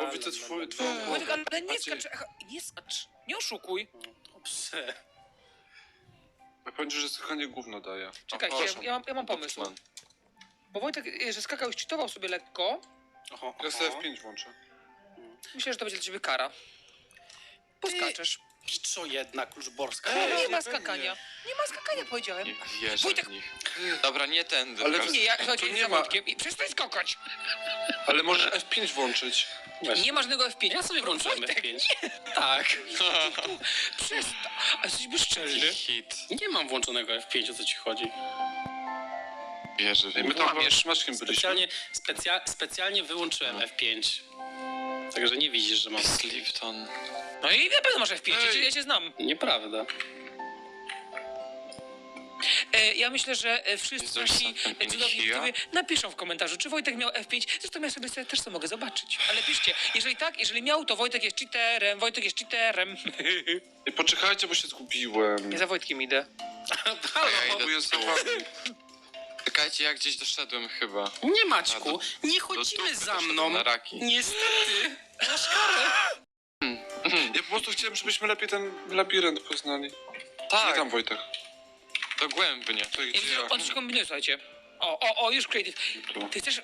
Bo widzę twój- Wojtek, ale nie skacz, nie skacz, nie oszukuj. Dobrze. Ja powiem, ci, że skakanie gówno daje. Czekajcie, proszę. ja mam, ja mam pomysł. Batman. Bo Wojtek, e, że skakał szczytował sobie lekko, Oho, Ja oho. sobie F5 włączę. myślę, że to będzie dla ciebie kara. Poskaczesz. Piczo jedna, kluczborska. Nie, nie ma skakania. Nie ma skakania, powiedziałem. Nie wierzę Wojtek- w nich. Dobra, nie tędy. Ale. Nie, ja Tu nie za ma- i przestań skakać. Ale możesz F5 włączyć. Nie ma żadnego F5. Ja sobie włączyłem Wojtek, F5. Tak. Przestań. A jesteś bezczelny. Hit. Nie mam włączonego F5, o co ci chodzi. Wierzę w I my nich. tam byliśmy. Specjalnie, specja, specjalnie wyłączyłem F5. Także nie widzisz, że mam... Slipton. No i na pewno masz F5, Ej. czyli ja cię znam. Nieprawda. E, ja myślę, że e, wszyscy Jezus, nasi e, cudowni widzowie napiszą w komentarzu, czy Wojtek miał F5. Zresztą ja sobie sobie też to mogę zobaczyć. Ale piszcie, jeżeli tak, jeżeli miał, to Wojtek jest cheaterem, Wojtek jest cheaterem. I poczekajcie, bo się zgubiłem. ja za Wojtkiem idę. A ja idę tu. Czekajcie, ja gdzieś doszedłem chyba. Nie Maćku, do- nie chodzimy za mną. Na raki. Niestety. Masz karę. Ja po prostu chciałem, żebyśmy lepiej ten labirynt poznali. Nie Tak, tam Wojtek. dogłębnie. To Ja gdzie ja? on coś kombinuje, słuchajcie. O, o, o, już creative. Tu. Ty chcesz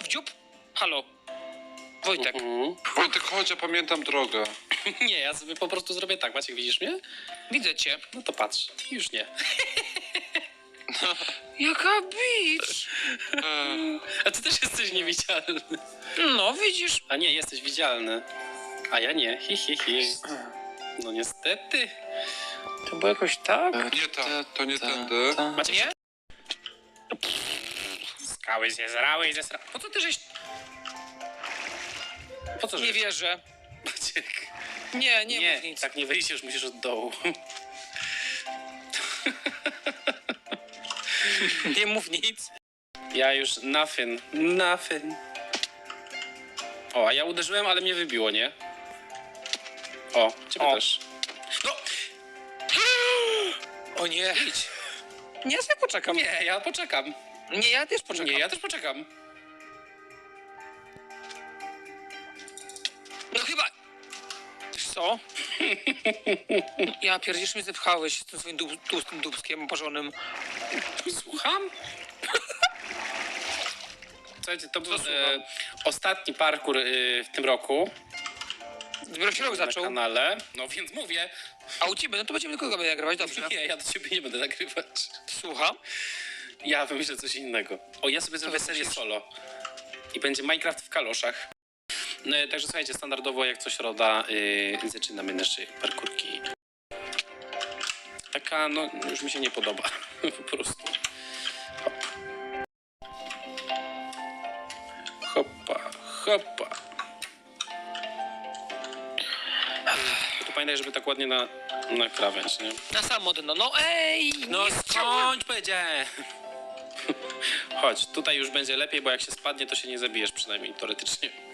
w dziób? Halo. Wojtek. Mhm. Wojtek, chodź, ja pamiętam drogę. Nie, ja sobie po prostu zrobię tak. Maciek, widzisz mnie? Widzę cię. No to patrz. Już nie. Jaka bitch. A ty też jesteś niewidzialny. No, widzisz. A nie, jesteś widzialny. A ja nie. Hi, hi, hi. No niestety. To było jakoś tak? Nie tam, to nie ta, tędy. ta. Macie Nie? Skały zjezrały i zesra... Po co ty żeś... Po co, Nie że... wierzę. Maciek. Nie, nie, Nie, mów nic. tak nie wyjdziesz, musisz od dołu. Nie mów nic. Ja już nothing, nothing. O, a ja uderzyłem, ale mnie wybiło, nie? O, ciebie O. też. No, O nie. Idź. Nie, ja sobie poczekam. nie, ja poczekam. Nie, ja też poczekam. Nie, ja też poczekam. No chyba... Wiesz co? Ja pierdziesz mnie zepchałeś z tym swoim dub, tłustym dubskiem oparzonym. Słucham? Słuchajcie, to był słucham? e, ostatni parkour e, w tym roku Dopiero się rok na zaczął. kanale. No więc mówię, A u ciebie, no to będziemy tylko będę nagrywać, dobrze. nie, ja do ciebie nie będę nagrywać. Słucham? Ja wymyślę coś innego. O, ja sobie zrobię serię solo. I będzie Minecraft w kaloszach. No, także słuchajcie, standardowo jak coś roda, yy, zaczynamy nasze parkurki. Taka, no, już mi się nie podoba. po prostu. Hop. Hopa, hopa. Tu pamiętaj, żeby tak ładnie na, na krawędź, nie? Na sam modno. No ej! No nie chciałem. skończ powiedziałem. Chodź, tutaj już będzie lepiej, bo jak się spadnie, to się nie zabijesz przynajmniej teoretycznie.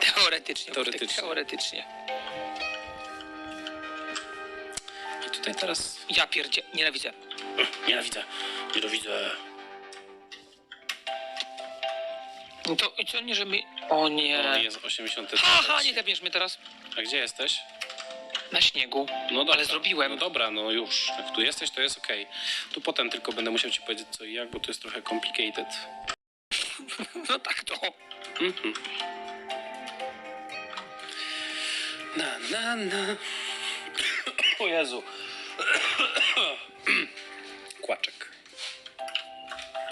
Teoretycznie. Teoretycznie. Teoretycznie. I tutaj teraz... Ja pierdzie... Nienawidzę. Nienawidzę. Nienawidzę. No to i co, nie żeby... O nie. Jest 80. Haha, nie tepniesz mnie teraz. A gdzie jesteś? Na śniegu. No dobra. Ale zrobiłem. No dobra, no już. Jak tu jesteś, to jest okej. Tu potem tylko będę musiał ci powiedzieć co i jak, bo to jest trochę complicated. No tak to. Mhm. Na, na, na. O Jezu. Kłaczek.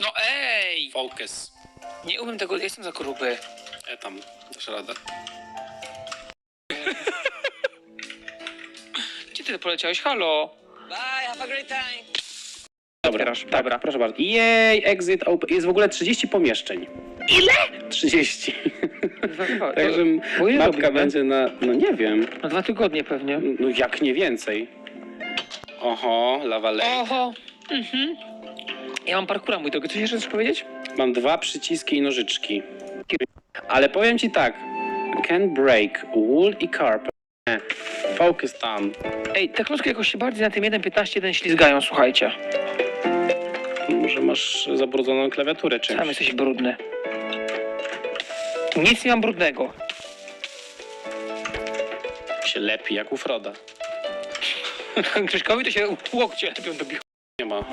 No ej! Focus. Nie umiem tego, jestem za gruby. E tam, dasz radę. Gdzie ty poleciałeś? Halo? Bye, have a great time. Dobra, tak, proszę bardzo. Jej, exit open. Jest w ogóle 30 pomieszczeń. Ile? 30. Także mapka robimy? będzie na, no nie wiem, Na dwa tygodnie pewnie. no jak nie więcej. Oho, lava lake. Oho. Mhm. Ja mam parkura, mój drogi. Coś jeszcze chcesz powiedzieć? Mam dwa przyciski i nożyczki. Ale powiem ci tak. Can break wool i carpet. Focus tam. Ej, te klocki jakoś się bardziej na tym 1.15.1 ślizgają, słuchajcie. Może masz zabrudzoną klawiaturę czymś. Sam jesteś brudny. Nic nie mam brudnego. Się lepi jak u Froda. Krzyśkowi to się łokcie lepią do bichu. Nie ma.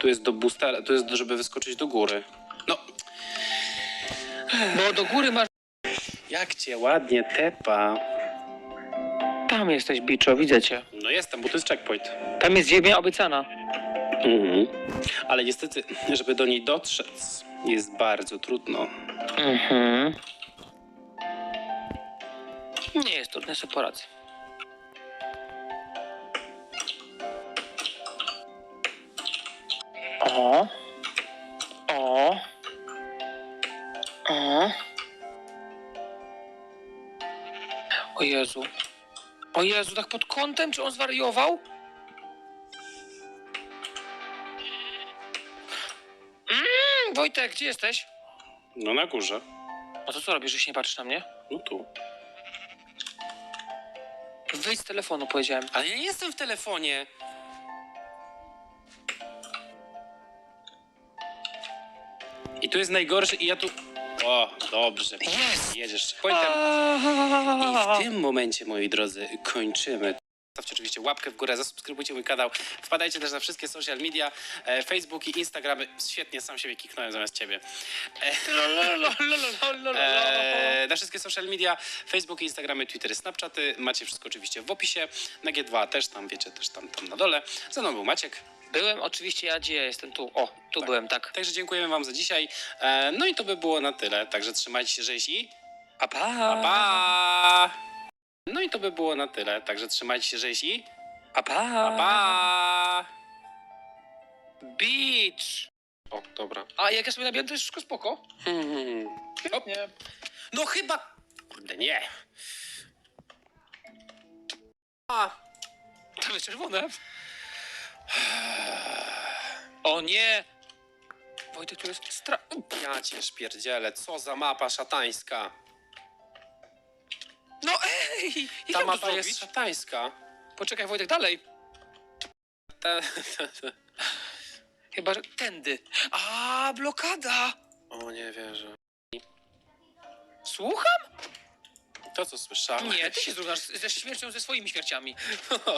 Tu jest do boostera, tu jest żeby wyskoczyć do góry. No, Bo do góry masz... jak cię ładnie tepa. Tam jesteś, biczo, widzę cię. No jestem, bo to jest checkpoint. Tam jest ziemia obiecana. Mhm. Ale niestety, żeby do niej dotrzeć, jest bardzo trudno. Mhm. Nie jest trudne, sobie poradzę. O. O. O. O Jezu. O Jezu, tak pod kątem? Czy on zwariował? Wojtek, gdzie jesteś? No na górze. A to co robisz, że się nie patrzysz na mnie? No tu. Wyjdź z telefonu, powiedziałem. Ale ja nie jestem w telefonie. I tu jest najgorszy i ja tu... O, dobrze. Jest! Jedziesz checkpointem. I w tym momencie, moi drodzy, kończymy. Zostawcie oczywiście łapkę w górę, zasubskrybujcie mój kanał. Wpadajcie też na wszystkie social media, e, Facebook i Instagramy. Świetnie, sam siebie kiknąłem zamiast ciebie. E, na wszystkie social media, Facebook, Instagramy, Twittery, Snapchaty. Macie wszystko oczywiście w opisie. Na G2 też tam, wiecie, też tam, tam na dole. Ze mną był Maciek. Byłem oczywiście, ja gdzie ja jestem? Tu. O, tu Tak. byłem, tak. Także dziękujemy wam za dzisiaj. E, no i to by było na tyle. Także trzymajcie się, żeś i... A! Pa, pa! No i to by było na tyle. Także trzymajcie się, żeś i... A pa! Pa, pa! Beach! O, dobra. A jak ja sobie nabiłem, to jest wszystko spoko. Hmm. Hop. Nie. No chyba... Kurde, nie. A. To jest czerwone. O nie! Wojtek, tu jest stra... Ja cię szpierdzielę, co za mapa szatańska. Ej! Jak Ta ja mam to mapa zrobić? jest szatańska. Poczekaj, Wojtek, dalej. Ta, ta, ta. Chyba, że tędy. A, blokada! O, nie wierzę. Słucham? To, co słyszałem. Nie, ty się zrównasz ze śmiercią ze swoimi śmierciami.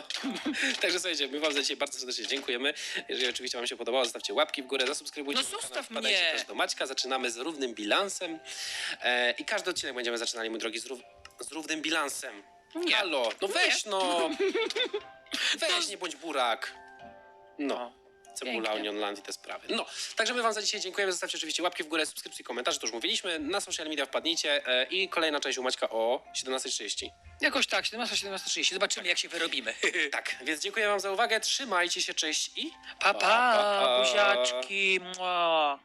Także słuchajcie, my wam za dzisiaj bardzo serdecznie dziękujemy. Jeżeli oczywiście wam się podobało, zostawcie łapki w górę, zasubskrybujcie. No mój zostaw kanał, wpadajcie mnie. też do Maćka. Zaczynamy z równym bilansem. E, I każdy odcinek będziemy zaczynali, mój drogi, z, rów, z równym bilansem. Nie. Halo, no weź no. Weź, nie bądź burak. No. Cebula, Pięknie. Onionland i te sprawy. No, także my wam za dzisiaj dziękujemy. Zostawcie oczywiście łapki w górę, subskrypcje, komentarze, to już mówiliśmy. Na social media wpadnijcie e, i kolejna część u Maćka o 17.30. Jakoś tak, 17, 17.30. Zobaczymy, jak się wyrobimy. Tak, więc dziękuję wam za uwagę. Trzymajcie się, cześć i... Pa, Pa, pa, pa. buziaczki. Mua.